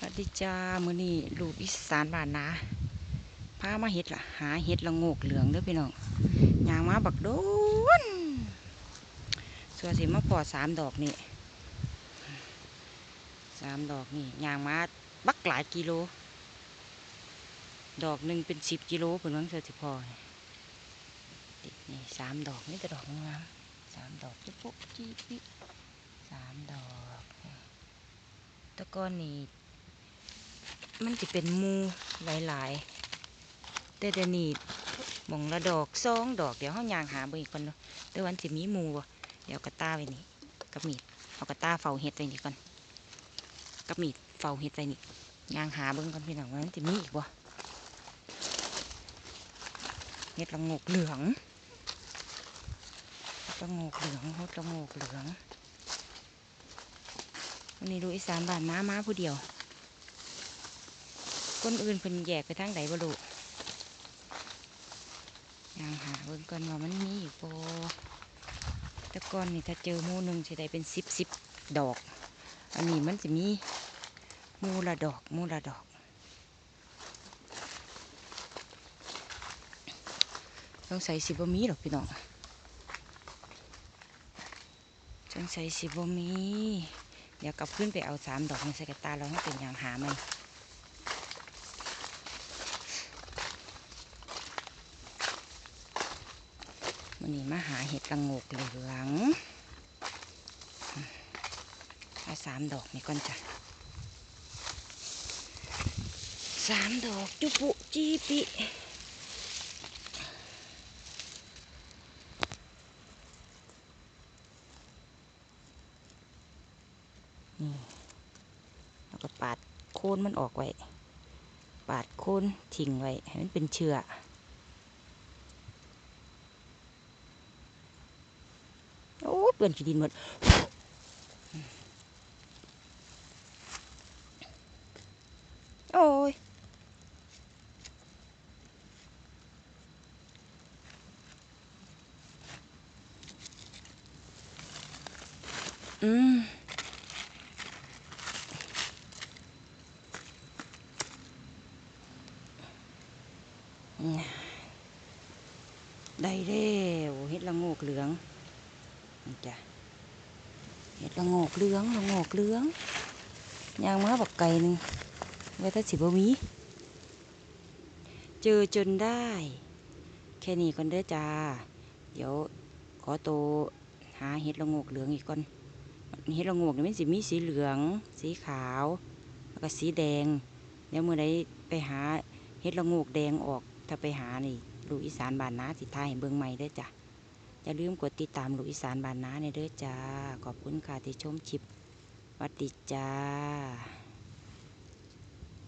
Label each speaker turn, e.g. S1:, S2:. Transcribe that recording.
S1: สวัสดีจ้ามือนี้ลูกอีสานบ้านนาพามาเฮ็ดล่ะหาเฮ็ดละงกเหลืองเด้อพี่น้องย่างมาบักโดนส่วนสิมาพอสามดอกนี่สามดอกนี่ย่างมาบักหลายกิโล ดอกหนึ่งเป็นสิบกิโลเพิ่นว่าเสือสิพอนี่นี่สามดอกนี่แต่ดอกงามสามดอกจิ๊บปุ๊บจิบสามดอกแตะกอนนี่ มันจะเป็นมูหลายๆ แต่เดนี้หมองละดอกสองดอกเดี๋ยวเขายางหาเบอีกก่อนเนาะแต่วันจะมีมูบ่เดี๋ยวกระตาไว้นี่กับมีดเอากระตาเฝ้าเห็ดไว้นี่ก่อนกับมีดเฝ้าเห็ดไว้นี่ยางหาเบิ่งก่อนพี่น้องว่ามันจะมีอีกบ่เห็ดละงกเหลืองเห็ดละงกเหลืองเห็ดละงกเหลืองวันนี้ดูอีสานบ้านน้ามาผู้เดียว คนอื่นเพิ่นแยกไปทางใดบ่รู้ยังหาเบิ่งก่อนว่ามันมีอยู่บ่ต่ก่อนนี่ถ้าเจอหมูหนึ่งสิได้เป็นสิบสิบดอก อันนี้มันสิมีมูละดอกมูละดอกต้องใส่สิบ่มีหรอกพี่น้องต้องใส่สิบ่มี เดี๋ยวกลับขึ้นไปเอาสามดอกในใส่กระตาแล้วให้เป็นอย่างหามัน วันนี้มาหาเห็ดละงกเหลืองเอาสามดอกนี่ก่อนจ้ะสามดอกจุปุจีปินี่แล้วก็ปาดโคนมันออกไว้ ปาดโคนทิ้งไว้ ให้มันเป็นเชื้อ โอ้เปื่อนขี้ดินหมดโอ้ยอืมได้เด้วเฮ็ดละโงกเหลืองนี่ จ้ะเฮ็ดละโงกเหลืองละโงกเหลืองยางมาบักไก่หนึ่งไว้ถ้าสิบมีเจอจนได้ แค่นี้ก่อนเด้อจ้า เดี๋ยวขอตัวหาเห็ดละโงกเหลืองอีกก่อนเห็ดละโงกนี่มันสิมีสีเหลือง สีขาว แล้วก็สีแดง เดี๋ยวเมื่อใดไปหาเห็ดละโงกแดงออก ถ้าไปหานี่ลูกอีสานบ้านนาสิทายเบิ่งใหม่เด้จ้ะ อย่าลืมกดติดตามลูกอีสานบานนาในเด้อจ้า ขอบคุณค่ะที่ชมชิปวัดดีจ้า